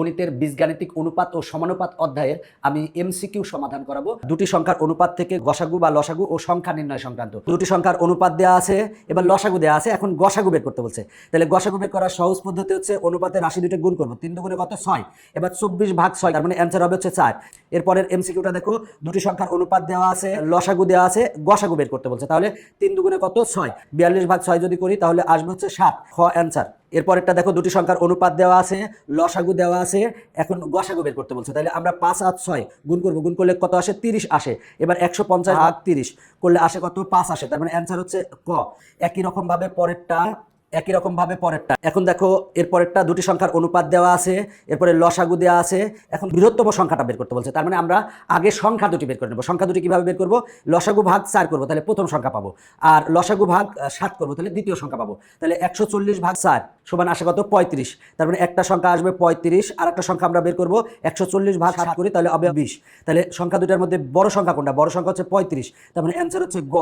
গণিতের বীজগাণিতিক অনুপাত ও সমানুপাত অধ্যায়ের আমি এমসিকিউ সমাধান করাবো। দুটি সংখ্যার অনুপাত থেকে গসাগু বা লসাগু ও সংখ্যা নির্ণয় সংক্রান্ত। দুটি সংখ্যার অনুপাত দেওয়া আছে, এবার লসাগু দেওয়া আছে, এখন গসাগু বের করতে বলছে। তাহলে গসাগু বের করার সহজ পদ্ধতি হচ্ছে অনুপাতের রাশি দুটো গুণ করব। তিন দুগুণে কত? ছয়। এবার চব্বিশ ভাগ ছয়, তার মানে অ্যান্সার হবে হচ্ছে চার। এরপরের এমসিকিউটা দেখো, দুটি সংখ্যার অনুপাত দেওয়া আছে, লসাগু দেওয়া আছে, গসাগু বের করতে বলছে। তাহলে তিন দুগুণে কত? ছয়। বিয়াল্লিশ ভাগ ছয় যদি করি, তাহলে আসবে হচ্ছে সাত। খ অ্যান্সার। এরপরেরটা দেখো, দুটি সংখ্যার অনুপাত দেওয়া আছে, লসাগু দেওয়া আছে, এখন গসাগু বের করতে বলছে। তাহলে আমরা পাঁচ আর ছয় গুণ করব, গুণ করলে কত আসে? তিরিশ আসে। এবার একশো পঞ্চাশ ভাগ তিরিশ করলে আসে কত? পাঁচ আসে। তার মানে অ্যান্সার হচ্ছে ক। একই রকমভাবে পরেরটা একই রকম ভাবে পরেরটা। এখন দেখো, এর পরেরটা দুটি সংখ্যার অনুপাত দেওয়া আছে, এরপরে লসাগু দেওয়া আছে। এখন বৃহত্তম সংখ্যাটা বের করতে বলছে। তার মানে আমরা আগে সংখ্যা দুটি বের করে নেব। সংখ্যা দুটি কীভাবে বের করব? লসাগু ভাগ চার করব, তাহলে প্রথম সংখ্যা পাবো। আর লসাগু ভাগ সাত করব, তাহলে দ্বিতীয় সংখ্যা পাবো। তাহলে একশো চল্লিশ ভাগ চার সমান আসে কত? পঁয়ত্রিশ। তার মানে একটা সংখ্যা আসবে পঁয়ত্রিশ আর একটা সংখ্যা আমরা বের করব একশো চল্লিশ ভাগ সাত করি, তাহলে হবে বিশ। তাহলে সংখ্যা দুটার মধ্যে বড় সংখ্যা কোনটা? বড় সংখ্যা হচ্ছে পঁয়ত্রিশ। তার মানে অ্যান্সার হচ্ছে গ।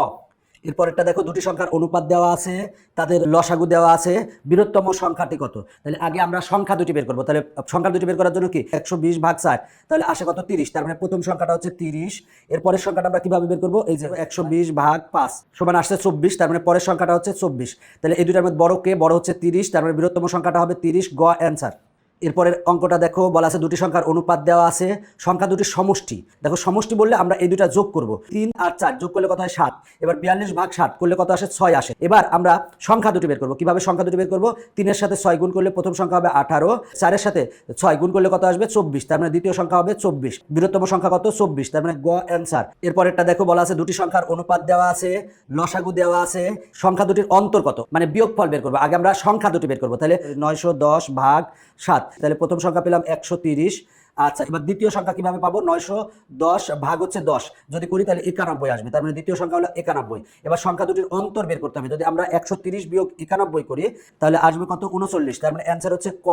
এরপরেরটা দেখো, দুটি সংখ্যার অনুপাত দেওয়া আছে, তাদের লসাগু দেওয়া আছে, বৃহত্তম সংখ্যাটি কত? তাহলে আগে আমরা সংখ্যা দুটি বের করব। তাহলে সংখ্যা দুটি বের করার জন্য কি? একশো বিশ ভাগ চার তাহলে আসে কত? তিরিশ। তার মানে প্রথম সংখ্যাটা হচ্ছে তিরিশ। এরপরের সংখ্যাটা আমরা কীভাবে বের করব? এই যে একশো বিশ ভাগ পাঁচ সমান আসছে চব্বিশ। তার মানে পরের সংখ্যাটা হচ্ছে চব্বিশ। তাহলে এই দুটার মধ্যে বড় কে? বড় হচ্ছে তিরিশ। তার মানে বৃহত্তম সংখ্যাটা হবে তিরিশ গ অ্যান্সার। এরপরের অঙ্কটা দেখো, বলা আছে দুটি সংখ্যার অনুপাত দেওয়া আছে, সংখ্যা দুটির সমষ্টি। দেখো, সমষ্টি বললে আমরা এই দুটা যোগ করব। তিন আর চার, যোগ করলে কত হয় সাত। এবার বিয়াল্লিশ ভাগ ষাট, করলে কত আসে ছয় আসে। এবার আমরা সংখ্যা দুটি বের করব। কীভাবে সংখ্যা দুটি বের করব? তিনের সাথে ছয় গুণ করলে প্রথম সংখ্যা হবে আঠারো, চারের সাথে ছয় গুণ করলে কত আসবে চব্বিশ, তার মানে দ্বিতীয় সংখ্যা হবে চব্বিশ। বৃহত্তম সংখ্যা কত? চব্বিশ, তার মানে গ অ্যান্সার। এরপরেরটা দেখো, বলা আছে দুটি সংখ্যার অনুপাত দেওয়া আছে, লসাগু দেওয়া আছে, সংখ্যা দুটির অন্তর কত? মানে বিয়োগফল বের করব। আগে আমরা সংখ্যা দুটি বের করব। তাহলে নয়শো দশ ভাগ সাত তাহলে প্রথম সংখ্যা পেলাম একশো তিরিশ। আচ্ছা এবার দ্বিতীয় সংখ্যা কীভাবে পাবো? নয়শো দশ ভাগ হচ্ছে দশ। যদি করি তাহলে একানব্বই আসবে, তার মানে দ্বিতীয় সংখ্যা হলো একানব্বই। এবার সংখ্যা দুটির অন্তর বের করতে হবে। যদি আমরা একশো তিরিশ বিয়োগ একানব্বই করি, তাহলে আসবে কত? উনচল্লিশ। তার মানে অ্যান্সার হচ্ছে ক।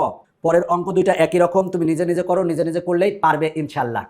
পরের অঙ্ক দুইটা একই রকম, তুমি নিজে নিজে করো, নিজে নিজে করলেই পারবে ইনশাল্লাহ।